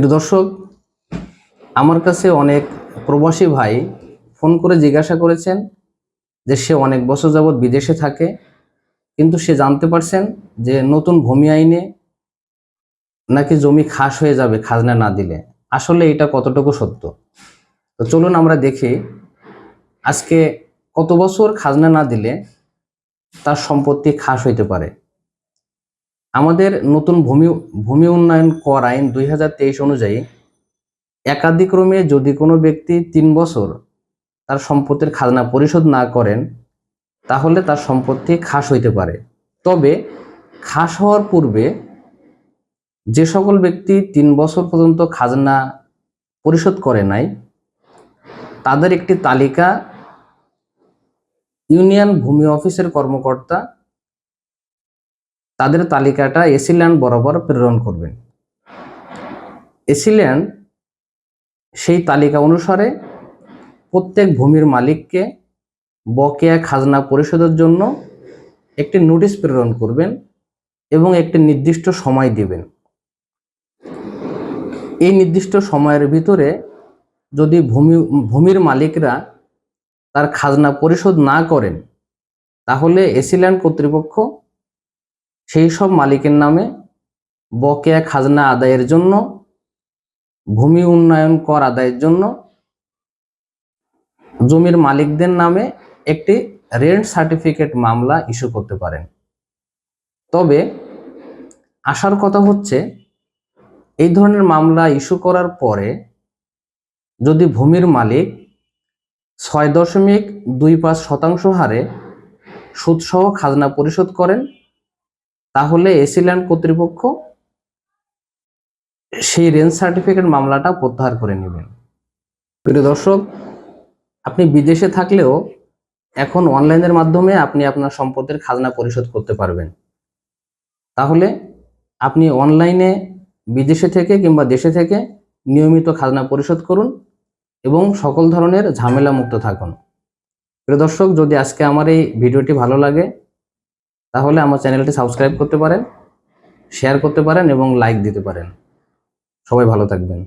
প্রিয় দর্শক, আমার কাছে অনেক প্রবাসী ভাই ফোন করে জিজ্ঞাসা করেছেন যে সে অনেক বছর যাবৎ বিদেশে থাকে, কিন্তু সে জানতে পারছেন যে নতুন ভূমি আইনে নাকি জমি খাস হয়ে যাবে খাজনা না দিলে। আসলে এটা কতটুকু সত্য? তো চলুন আমরা দেখি আজকে কত বছর খাজনা না দিলে তার সম্পত্তি খাস হইতে পারে। আমাদের নতুন ভূমি ভূমি উন্নয়ন কর আইন দুই হাজার তেইশ অনুযায়ী একাধিক্রমে যদি কোনো ব্যক্তি তিন বছর তার সম্পত্তির খাজনা পরিশোধ না করেন, তাহলে তার সম্পত্তি খাস হইতে পারে। তবে খাস হওয়ার পূর্বে যে সকল ব্যক্তি তিন বছর পর্যন্ত খাজনা পরিশোধ করে নাই, তাদের একটি তালিকা ইউনিয়ন ভূমি অফিসের কর্মকর্তা তাদের তালিকাটা এসি ল্যান্ড বরাবর প্রেরণ করবেন। এসি ল্যান্ড সেই তালিকা অনুসারে প্রত্যেক ভূমির মালিককে বকেয়া খাজনা পরিশোধের জন্য একটি নোটিশ প্রেরণ করবেন এবং একটি নির্দিষ্ট সময় দেবেন। এই নির্দিষ্ট সময়ের ভিতরে যদি ভূমি, ভূমির মালিকরা তার খাজনা পরিশোধ না করেন, তাহলে এসিল্যান্ড কর্তৃপক্ষ সেই সব মালিকের নামে বকেয়া খাজনা আদায়ের জন্য, ভূমি উন্নয়ন কর আদায়ের জন্য জমির মালিকদের নামে একটি রেন্ট সার্টিফিকেট মামলা ইস্যু করতে পারেন। তবে আসার কথা হচ্ছে, এই ধরনের মামলা ইস্যু করার পরে যদি ভূমির মালিক ছয় দশমিক দুই পাঁচ শতাংশ হারে সুদসহ খাজনা পরিশোধ করেন তাহলে এসিল্যান্ড কর্তৃপক্ষ সেই রেঞ্জ সার্টিফিকেট মামলাটা প্রত্যাহার করে নেবেন। প্রিয় দর্শক, আপনি বিদেশে থাকলেও এখন অনলাইনের মাধ্যমে আপনি আপনার সম্পদের খাজনা পরিশোধ করতে পারবেন। তাহলে আপনি অনলাইনে বিদেশে থেকে কিংবা দেশে থেকে নিয়মিত খাজনা পরিশোধ করুন এবং সকল ধরনের ঝামেলা মুক্ত থাকুন। প্রিয় দর্শক, যদি আজকে আমার এই ভিডিওটি ভালো লাগে তাহলে আমার চ্যানেলটি সাবস্ক্রাইব করতে পারেন শেয়ার করতে পারেন এবং লাইক দিতে পারেন। সবাই ভালো থাকবেন।